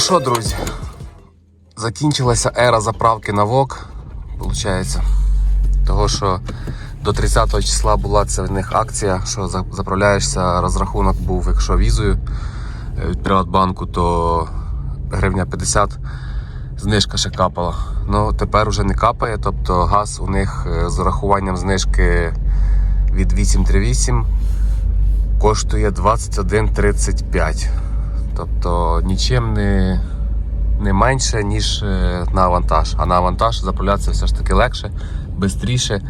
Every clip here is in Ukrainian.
Ну що, друзі, закінчилася ера заправки на ВОК, виходить. Того, що до 30 числа була це в них акція, що заправляєшся, розрахунок був, якщо візою е, від Приватбанку, то гривня 50, знижка ще капала. Ну тепер вже не капає, тобто газ у них е, з урахуванням знижки від 838 коштує 21,35. Тобто нічим не, не менше, ніж е, на авантаж. А на авантаж заправлятися все ж таки легше, швидше.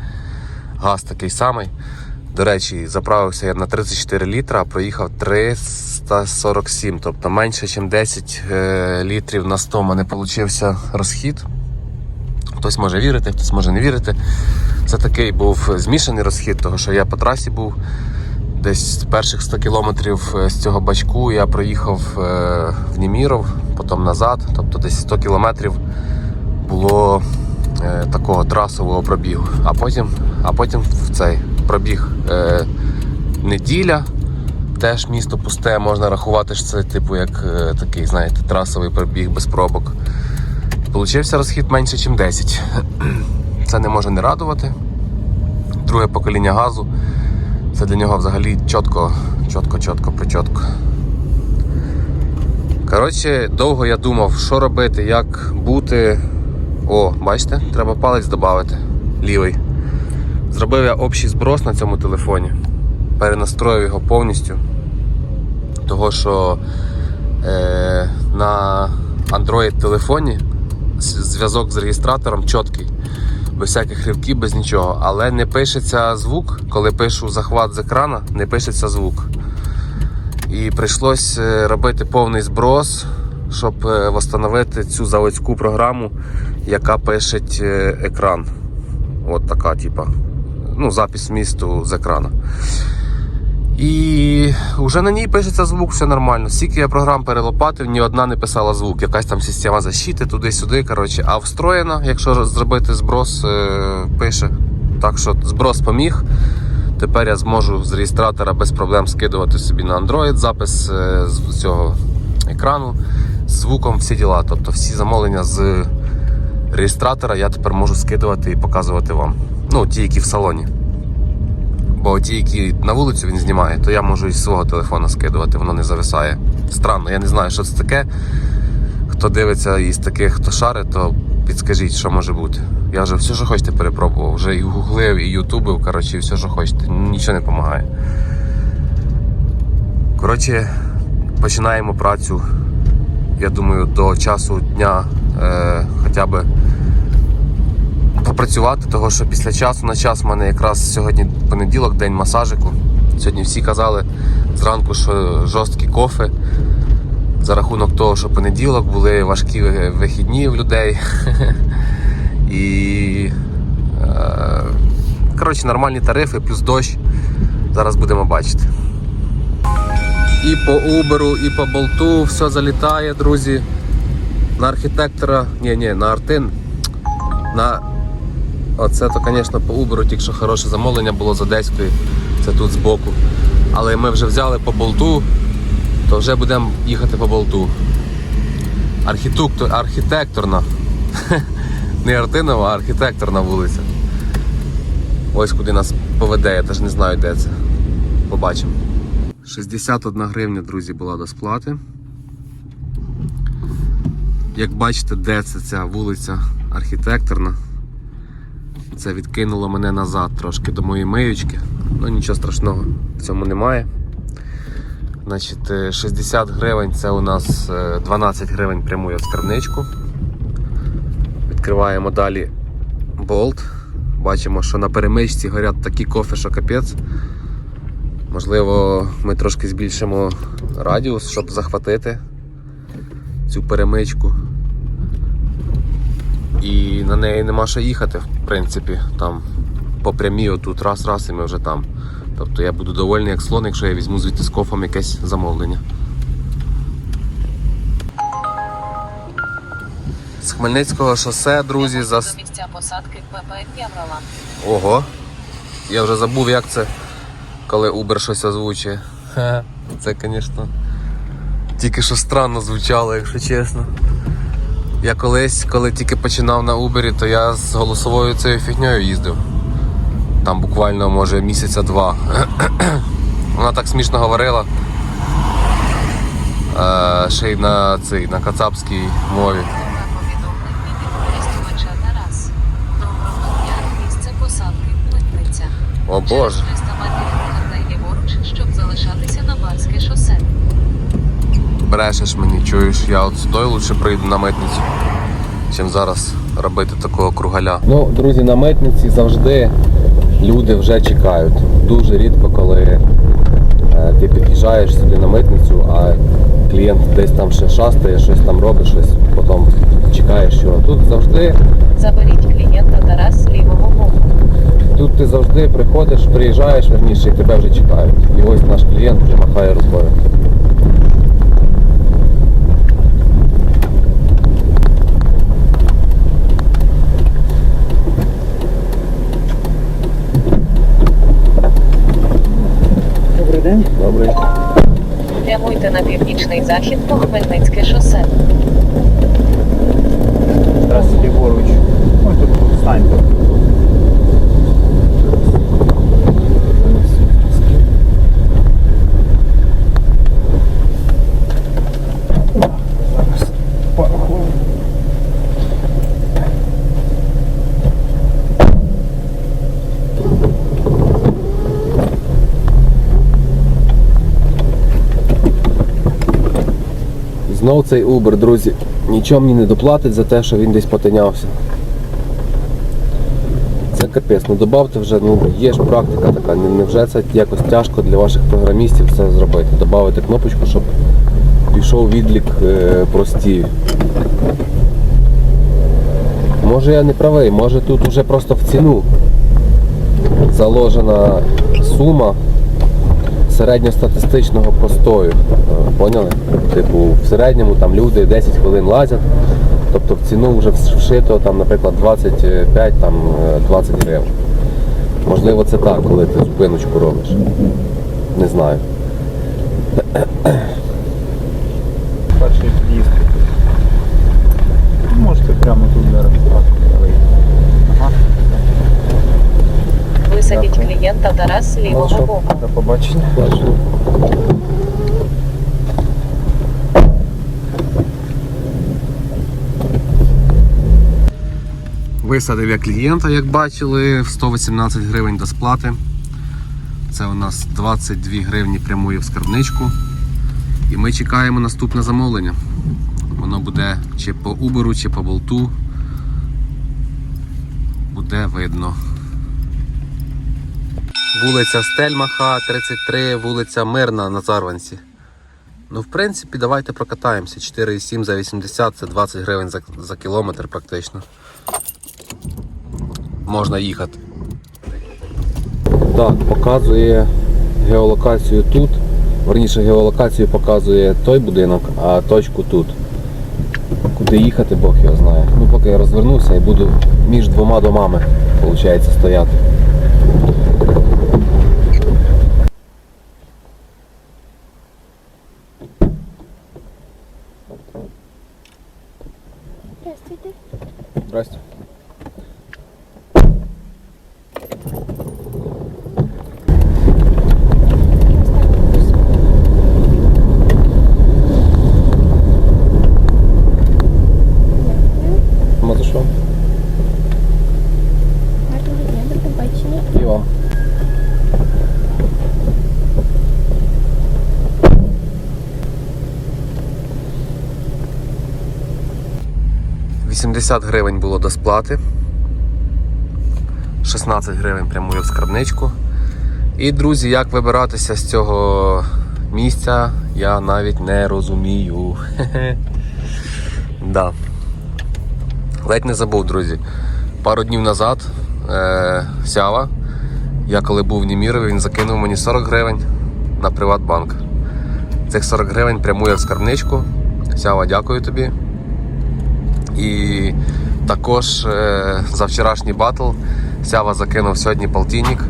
Газ такий самий. До речі, заправився я на 34 літра, а проїхав 347, тобто менше, ніж 10 е, літрів на 100 у мене вийшов розхід. Хтось може вірити, хтось може не вірити. Це такий був змішаний розхід, тому що я по трасі був. Десь з перших 100 кілометрів е, з цього бачку я проїхав е, в Німіров, потім назад. Тобто десь 100 кілометрів було е, такого трасового пробігу. А потім, а потім в цей пробіг неділя. Теж місто пусте, можна рахувати, що це типу як такий, знаєте, трасовий пробіг без пробок. Получився розхід менше, ніж 10. Це не може не радувати. Друге покоління газу. Це для нього взагалі чітко, чітко, чітко, причотко. Коротше, довго я думав, що робити, як бути. О, бачите, треба палець додати. Лівий. Зробив я общий зброс на цьому телефоні. Перенастроїв його повністю. Того, що е, на Android телефоні зв'язок з реєстратором чіткий без всяких ривків, без нічого. Але не пишеться звук, коли пишу захват з екрана, не пишеться звук. І прийшлось е, робити повний зброс, щоб е, встановити цю заводську програму, яка пише е, екран. От така, типа. Ну, запис місту з екрана. І вже на ній пишеться звук, все нормально. Скільки я програм перелопатив, ні одна не писала звук. Якась там система защити туди-сюди. коротше. А встроєна, якщо зробити зброс, е, пише. Так що зброс поміг. Тепер я зможу з реєстратора без проблем скидувати собі на Android запис е, з цього екрану звуком всі діла. Тобто всі замовлення з реєстратора я тепер можу скидувати і показувати вам. Ну, ті, які в салоні. Бо ті, які на вулицю він знімає, то я можу із свого телефона скидувати, воно не зависає. Странно, я не знаю, що це таке. Хто дивиться із таких, хто шарить, то підскажіть, що може бути. Я вже все, що хочете, перепробував. Вже і гуглив, і ютубив, коротше, і все, що хочете. Нічого не допомагає. Коротше, починаємо працю. Я думаю, до часу дня е, хоча б попрацювати, того що після часу на час в мене якраз сьогодні понеділок, день масажику. Сьогодні всі казали зранку, що жорсткі кофи. За рахунок того, що понеділок були важкі вихідні в людей. І е, коротше, нормальні тарифи, плюс дощ. Зараз будемо бачити. І по Uber, і по болту все залітає, друзі. На архітектора, ні, ні, на Артин. На Оце то, звісно, по Uber тільки хороше замовлення було з Одеської, це тут збоку. Але ми вже взяли по болту, то вже будемо їхати по болту. Архітектор, архітекторна. Не Артинова, а архітекторна вулиця. Ось куди нас поведе, я теж не знаю, де це. Побачимо. 61 гривня, друзі, була до сплати. Як бачите, де це ця вулиця архітекторна. Це відкинуло мене назад трошки до моєї миючки. Ну нічого страшного в цьому немає. Значить, е, 60 гривень це у нас е, 12 гривень прямує в скарбничку. Відкриваємо далі болт. Бачимо, що на перемичці горять такі кофе, що капець. Можливо, ми трошки збільшимо радіус, щоб захватити цю перемичку. І на неї нема що їхати, в принципі. Там по прямій отут раз-раз і ми вже там. Тобто я буду довольний як слон, якщо я візьму звідти з кофом якесь замовлення. З Хмельницького шосе, друзі, за. Місця посадки ПП Євролан. Ого. Я вже забув, як це, коли Uber щось озвучує. Це, звісно, Тільки що странно звучало, якщо чесно. Я колись, коли тільки починав на Uber, то я з голосовою цією фігньою їздив. Там буквально, може, місяця два. Вона так смішно говорила. Е, ще й на цій, на кацапській мові. Повідомлення від користувача Тарас. Доброго дня. Місце посадки Митниця. О Через боже. 300 метрів повертай ліворуч, щоб залишатися на Барське шосе. Брешеш мені, чуєш, я от сюди лучше прийду на митницю, чим зараз робити такого кругаля. Ну, друзі, на митниці завжди люди вже чекають. Дуже рідко, коли е, ти під'їжджаєш сюди на митницю, а клієнт десь там ще шастає, щось там робить, щось потім чекаєш, що тут завжди, Заберіть клієнта Тарас з лівого боку. тут ти завжди приходиш, приїжджаєш, верніше, і тебе вже чекають. І ось наш клієнт вже махає рукою. Добрий день. добрий. Прямуйте на північний захід по Хмельницьке шосе. Зараз ліворуч. Ось тут станьте. Зараз пару хвилин. Знов цей Uber, друзі, нічого мені не доплатить за те, що він десь потинявся. Це капець, ну добавте вже, ну є ж практика така, не- невже це якось тяжко для ваших програмістів це зробити. Добавити кнопочку, щоб пішов відлік е, простій. Може я не правий, може тут вже просто в ціну заложена сума середньостатистичного простою. Е, Поняли? Типу, в середньому там люди 10 хвилин лазять, тобто в ціну вже вшито, там, наприклад, 25 там, е, 20 гривень. Можливо, це так, коли ти зупиночку робиш. Не знаю. Перший під'їзд. Можете прямо тут зараз так вийти. Ага. Висадіть Дякую. клієнта Тарас лівого боку. До побачення. Висадив я клієнта, як бачили, в 118 гривень до сплати. Це у нас 22 гривні прямує в скарбничку. І ми чекаємо наступне замовлення. Воно буде чи по Uber, чи по болту. Буде видно. Вулиця Стельмаха, 33, вулиця Мирна на Зарванці. Ну, в принципі, давайте прокатаємося. 4,7 за 80 це 20 гривень за, за кілометр практично. Можна їхати. Так, показує геолокацію тут. Верніше геолокацію показує той будинок, а точку тут. Куди їхати, Бог його знає. Ну, поки я розвернуся і буду між двома домами, виходить, стояти. Здравствуйте. Здрасте. 50 гривень було до сплати, 16 гривень прямую в скарбничку. І, друзі, як вибиратися з цього місця, я навіть не розумію. Да. Ледь не забув, друзі. Пару днів назад е, сява. Я коли був в Німірові, він закинув мені 40 гривень на Приватбанк. Цих 40 гривень прямує в скарбничку. Сява, дякую тобі. І також е, за вчорашній батл Сява закинув сьогодні полтинник.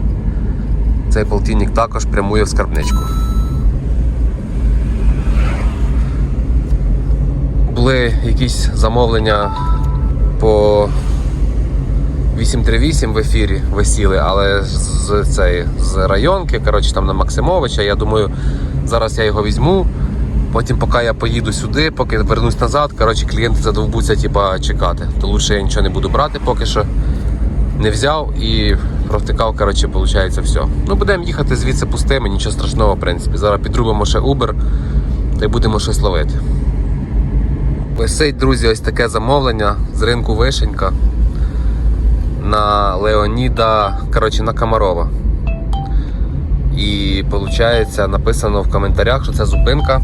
Цей полтинник також прямує в скарбничку. були якісь замовлення по 838 в ефірі висіли, але з, цієї, з районки, коротше, там на Максимовича. Я думаю, зараз я його візьму. Потім, поки я поїду сюди, поки вернусь назад, коротше, клієнти задовбуться типа, чекати. То лучше я нічого не буду брати поки що. Не взяв і провтикав, коротше, виходить, все. Ну, будемо їхати звідси пустими, нічого страшного, в принципі. Зараз підрубимо ще Uber та й будемо щось ловити. Висить, друзі, ось таке замовлення з ринку Вишенька на Леоніда, коротше, на Комарова. І виходить, написано в коментарях, що це зупинка.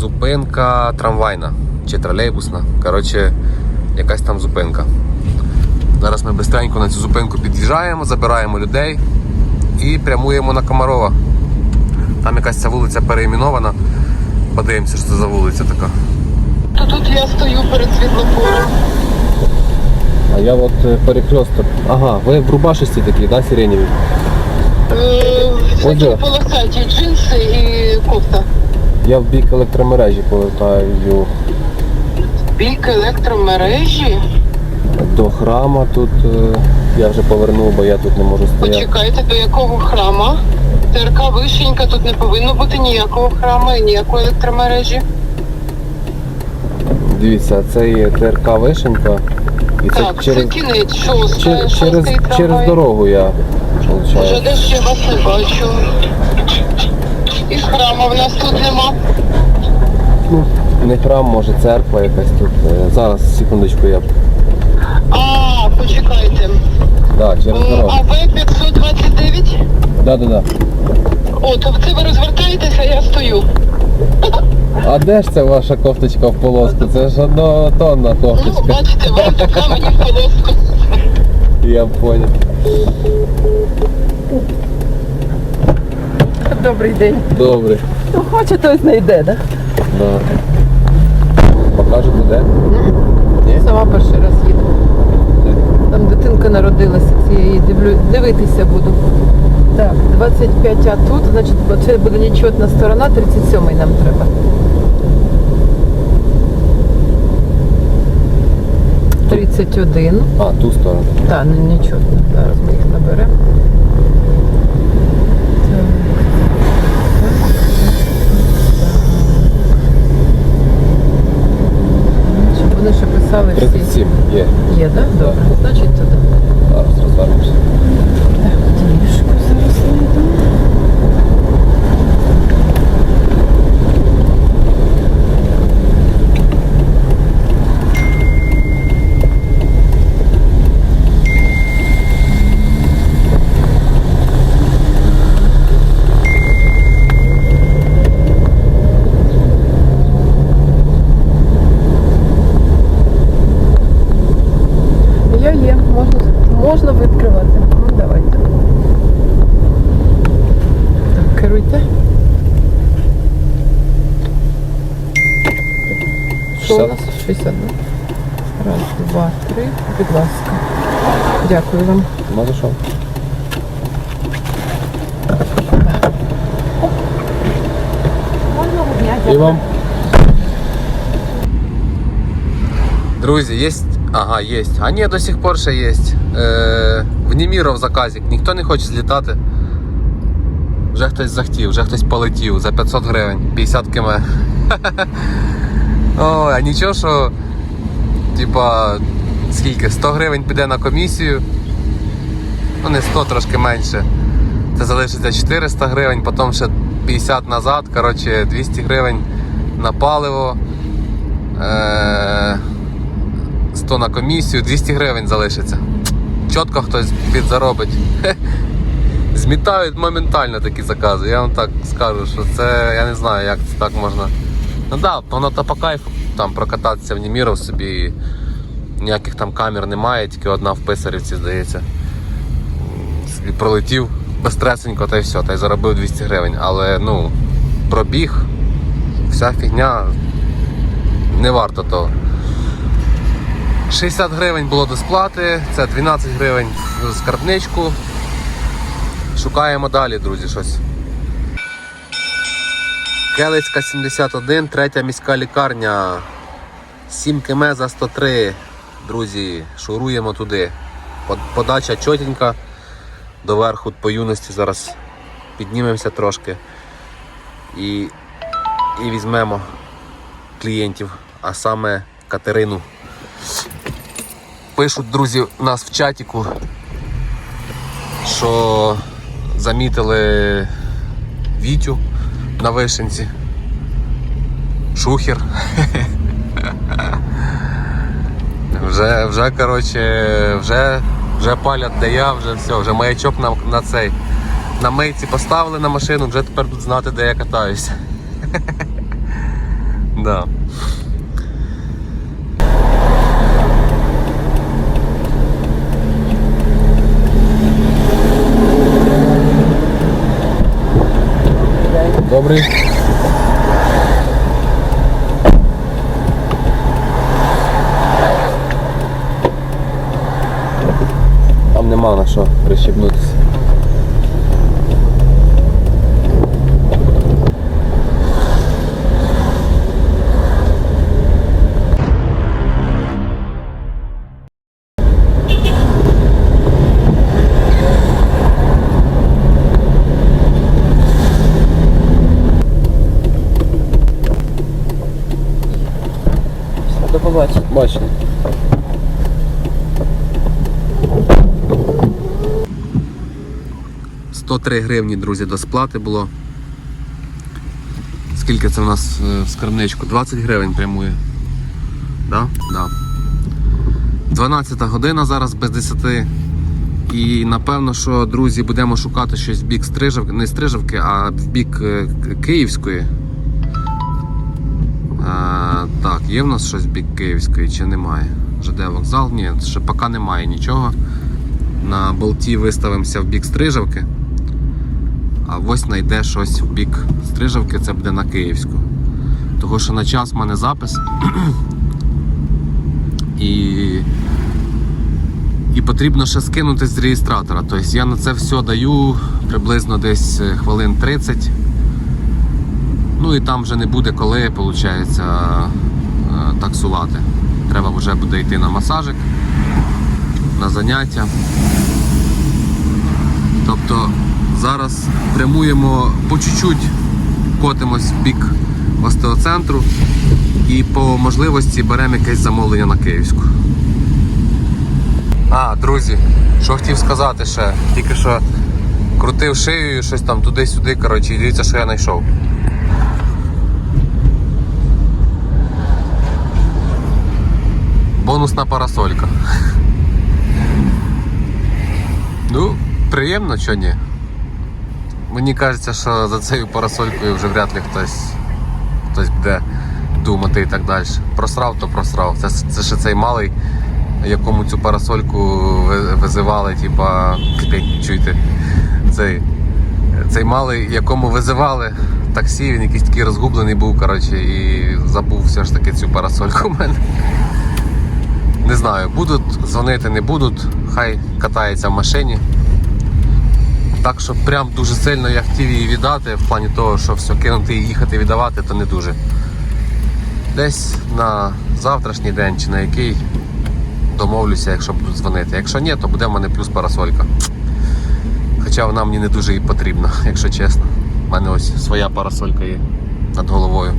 Зупинка трамвайна чи тролейбусна. Коротше, якась там зупинка. Зараз ми швидко на цю зупинку під'їжджаємо, забираємо людей і прямуємо на Комарова. Там якась ця вулиця переіменована. Подивимося, що це за вулиця така. Тут я стою перед світлофором. А я от перекресток. Ага, ви в рубашисті такі, да, сиреневі? Е, Такі полосаті джинси і кофта. Я в бік електромережі повертаю Бік електромережі. до храма тут. е, Я вже повернув, бо я тут не можу стояти. Почекайте, до якого храма? ТРК Вишенька, тут не повинно бути ніякого храму і ніякої електромережі. Дивіться, це є ТРК Вишенька. І це Так, через, це кінець, чер- через, шостий трамвай. через дорогу я Вже десь я вас не бачу. І храму в нас тут нема. Ну, не храм, може церква якась тут. Е, Зараз, секундочку, я. А, почекайте. Да, через дорогу. АВ 529? Да, да, да. О, то це ви розвертаєтеся, я стою. А де ж це ваша кофточка в полоску? Це ж однотонна Ну, кофточка. бачите, вам така мені в полоску. Я понял. Добрий день. Добре. Ну, хоче, той знайде, да? Да. Покажете де? Сама перший раз їду. Там дитинка народилася, це я її дивлю, дивитися буду. Так, 25 а тут, значить, це буде нечетна сторона, 37 нам треба. Тридцять один. А, ту сторону. Так, не нечетно. Зараз ми їх наберемо. Вони ще писали всі. 37 є. Є, так? Добре. Значить туди. Зараз розвернемося. Дівчинку зараз знайду. Я є, можна, можна відкривати. Ну, давайте. Так, керуйте. Що у 60. нас? 60, да? Раз, два, три. Будь ласка. Дякую вам. Нема за що. І. Друзі, є. Ага, є. А ні, до сих пор ще є. Е, в Німіров заказик. Ніхто не хоче злітати. Вже хтось захотів, вже хтось полетів за 500 гривень, 50 км. Ой, а нічого, що типа скільки? 100 гривень піде на комісію. Ну не 100, трошки менше. Це залишиться 400 гривень, потім ще 50 назад, коротше 200 гривень на паливо. Е- 100 на комісію, 200 гривень залишиться. Чітко хтось підзаробить. Змітають моментально такі закази. Я вам так скажу, що це я не знаю, як це так можна. Ну так, да, воно то по кайфу там прокататися в Німіров собі. Ніяких там камер немає, тільки одна в писарівці, здається. Пролетів безстресенько та й все, та й заробив 200 гривень. Але ну, пробіг, вся фігня не варто того. 60 гривень було до сплати, це 12 гривень в скарбничку. Шукаємо далі, друзі, щось. Келицька 71, третя міська лікарня. 7 км за 103. Друзі, шуруємо туди. Подача чотенька. Доверху по юності зараз піднімемося трошки і, і візьмемо клієнтів, а саме Катерину. Пишуть друзі у нас в чатіку, що замітили Вітю на вишенці. Шухер. Вже, вже, коротше, вже, вже палять де я, вже все, вже маячок на, на цей. На мийці поставили на машину, вже тепер будуть знати, де я катаюся. да. Добрий. Нема на що прищепнутися. До побачення. «103 гривні, друзі, до сплати було. Скільки це в нас е, в скарбничку? 20 гривень прямує. Да? Да. 12 година зараз без 10. І напевно, що, друзі, будемо шукати щось в бік Стрижавки, не Стрижавки, а в бік е, Київської. А, так, є в нас щось в бік Київської чи немає? ЖД вокзал? Ні, ще поки немає нічого. На болті виставимося в бік Стрижавки. А ось знайде щось в бік Стрижавки, це буде на Київську. Того що на час в мене запис. І, і потрібно ще скинути з реєстратора. Тобто я на це все даю приблизно десь е, хвилин 30. Ну і там вже не буде коли, виходить, таксувати. Треба вже буде йти на масажик, на заняття. Тобто зараз прямуємо по чуть-чуть, котимось в бік остеоцентру і по можливості беремо якесь замовлення на Київську. А, друзі, що хотів сказати ще, тільки що крутив шиєю, щось там туди-сюди, коротше, і дивіться, що я знайшов. Бонусна парасолька. Ну, приємно, що ні. Мені кажеться, що за цією парасолькою вже вряд ли хтось, хтось буде думати і так далі. Просрав, то просрав. Це, це ще цей малий, якому цю парасольку визивали, типа, чуєте, цей, цей малий, якому визивали таксі, він якийсь такий розгублений був, коротше, і забув все ж таки цю парасольку в мене. Не знаю, будуть дзвонити, не будуть, хай катається в машині. Так що прям дуже сильно я хотів її віддати, в плані того, що все кинути і їхати віддавати, то не дуже. Десь на завтрашній день чи на який домовлюся, якщо будуть дзвонити. Якщо ні, то буде в мене плюс парасолька. Хоча вона мені не дуже і потрібна, якщо чесно. У мене ось своя парасолька є над головою.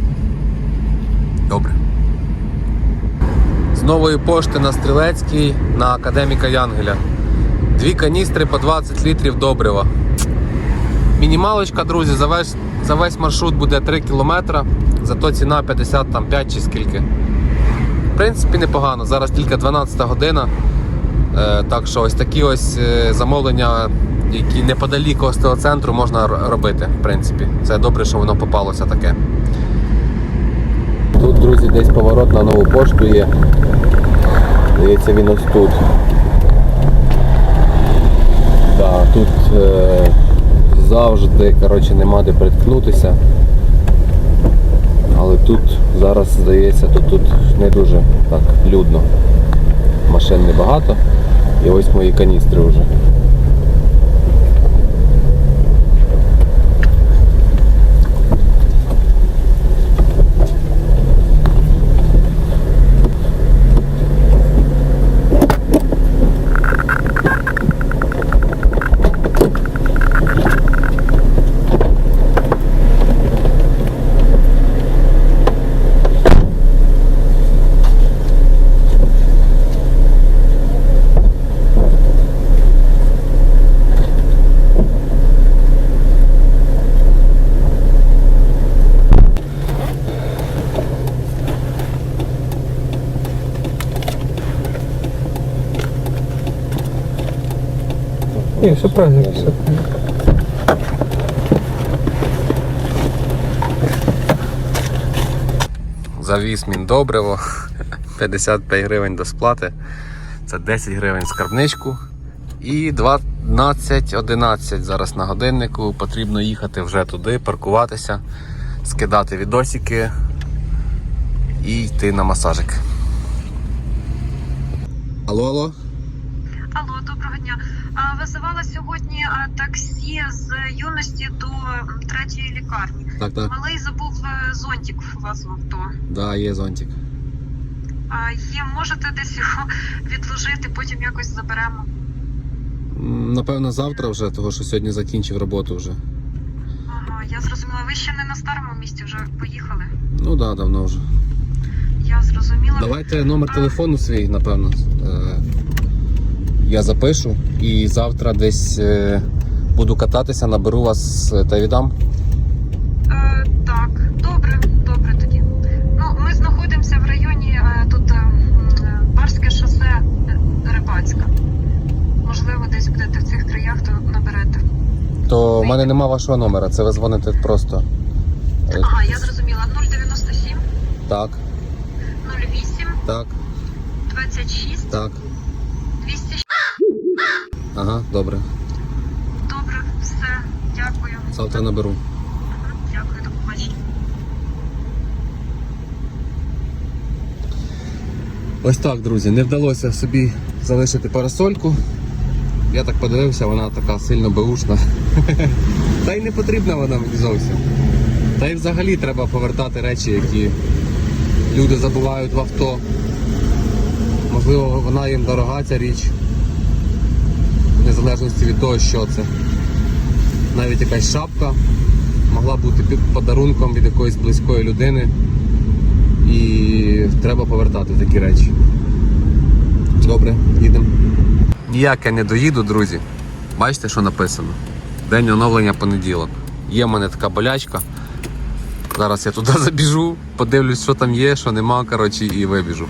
Добре. З нової пошти на Стрілецький на академіка Янгеля. Дві каністри по 20 літрів добрива. Мінімалочка, друзі, за весь, за весь маршрут буде 3 кілометри, зато ціна 55 чи скільки. В принципі, непогано. Зараз тільки 12 година. Е, так що ось такі ось е, замовлення, які неподалік остеоцентру можна робити. В принципі, це добре, що воно попалося таке. Тут, друзі, десь поворот на нову пошту є. Здається, він ось тут. Тут е, завжди коротше, нема де приткнутися. Але тут зараз, здається, тут, тут не дуже так людно. Машин небагато. І ось мої каністри вже. Ні, все правильно, правильно. Завіз міндобриво, 55 гривень до сплати. Це 10 гривень скарбничку. І 12.11 зараз на годиннику. Потрібно їхати вже туди, паркуватися, скидати відосики і йти на масажик. Алло, алло. А, Визивала сьогодні таксі з юності до третьої лікарні. Так, так. Малий забув е, зонтик у вас в авто. Да, є зонтик. А є, можете десь його відложити, потім якось заберемо. Напевно, завтра вже, того що сьогодні закінчив роботу вже. Ага, я зрозуміла. Ви ще не на старому місці вже поїхали. Ну так, да, давно вже. Я зрозуміла. Давайте номер телефону свій, напевно. Я запишу і завтра десь е, буду кататися, наберу вас е, та віддам. Е, так, добре, добре тоді. Ну, ми знаходимося в районі е, тут Барське шосе Рибацька. Можливо, десь будете в цих краях, то наберете. То в мене нема вашого номера, це ви дзвоните просто. Ага, я зрозуміла. 097 Так, 08 так, 26 так. 206. Ага, добре. Добре, все, дякую. Завтра наберу. Дякую, до побачення. Ось так, друзі, не вдалося собі залишити парасольку. Я так подивився, вона така сильно беушна. Та й не потрібна вона мені зовсім. Та й взагалі треба повертати речі, які люди забувають в авто. Можливо, вона їм дорога ця річ. В незалежності від того, що це. Навіть якась шапка могла бути під подарунком від якоїсь близької людини. І треба повертати такі речі. Добре, їдемо. Ніяк я не доїду, друзі. Бачите, що написано? День оновлення понеділок. Є в мене така болячка. Зараз я туди забіжу, подивлюсь, що там є, що нема, коротше, і вибіжу.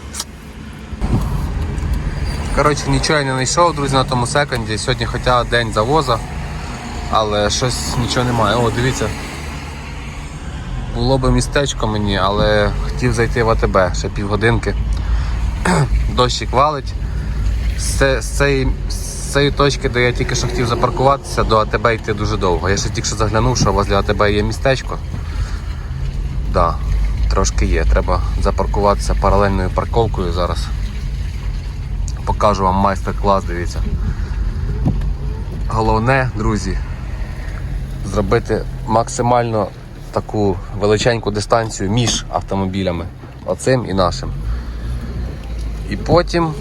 Коротше, нічого я не знайшов, друзі, на тому секонді. Сьогодні хоча день завоза, але щось нічого немає. О, дивіться. Було би містечко мені, але хотів зайти в АТБ ще півгодинки. Дощик валить. З, з, цієї, з цієї точки, де я тільки що хотів запаркуватися, до АТБ йти дуже довго. Я ще тільки що заглянув, що возле АТБ є містечко. Да, трошки є. Треба запаркуватися паралельною парковкою зараз. Покажу вам майстер-клас, дивіться. Головне, друзі, зробити максимально таку величеньку дистанцію між автомобілями, оцим і нашим. І потім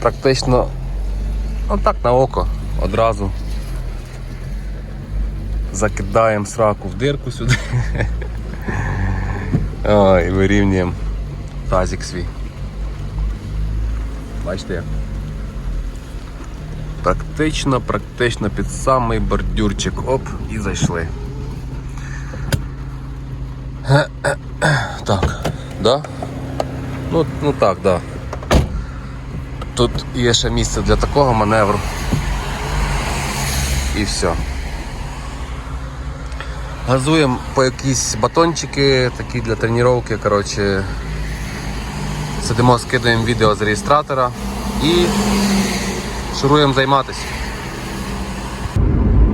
практично отак на око одразу закидаємо сраку в дирку сюди. Ой, вирівнюємо тазик свій. Бачите як? Практично, практично під самий бордюрчик. Оп, і зайшли. Так, да? Ну, ну так, да. Тут є ще місце для такого маневру. І все. Газуємо по якісь батончики, такі для тренування, коротше. Сидимо, скидаємо відео з реєстратора і шуруємо займатися.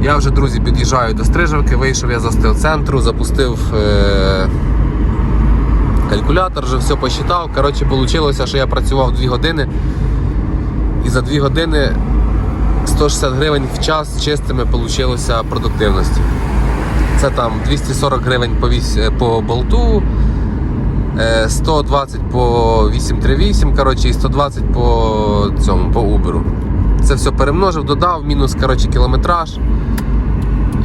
Я вже, друзі, під'їжджаю до Стрижавки, вийшов я з остеоцентру, запустив е- калькулятор, вже все посчитав. Коротше, вийшло, що я працював 2 години і за 2 години 160 гривень в час чистими вийшло продуктивності. Це там 240 гривень по, вісь, по болту, е, 120 по 838, коротше, і 120 по цьому, по Uber. Це все перемножив, додав, мінус коротше, кілометраж.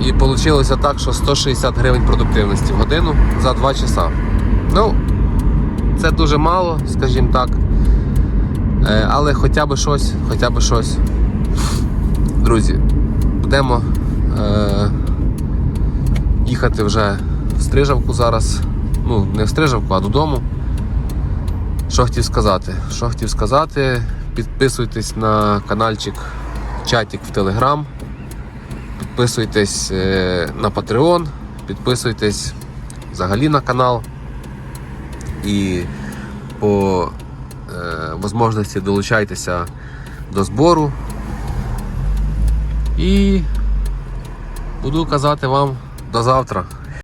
І вийшло так, що 160 гривень продуктивності в годину за 2 часа. Ну, це дуже мало, скажімо так. Е, Але хоча б щось, хоча б щось. Друзі, будемо е, їхати вже в Стрижавку зараз. Ну, не в Стрижавку, а додому. Що хотів сказати? Що хотів сказати? Підписуйтесь на каналчик чатик в Телеграм. Підписуйтесь е, на Patreon, підписуйтесь взагалі на канал. І по е, можливості долучайтеся до збору. І буду казати вам до завтра.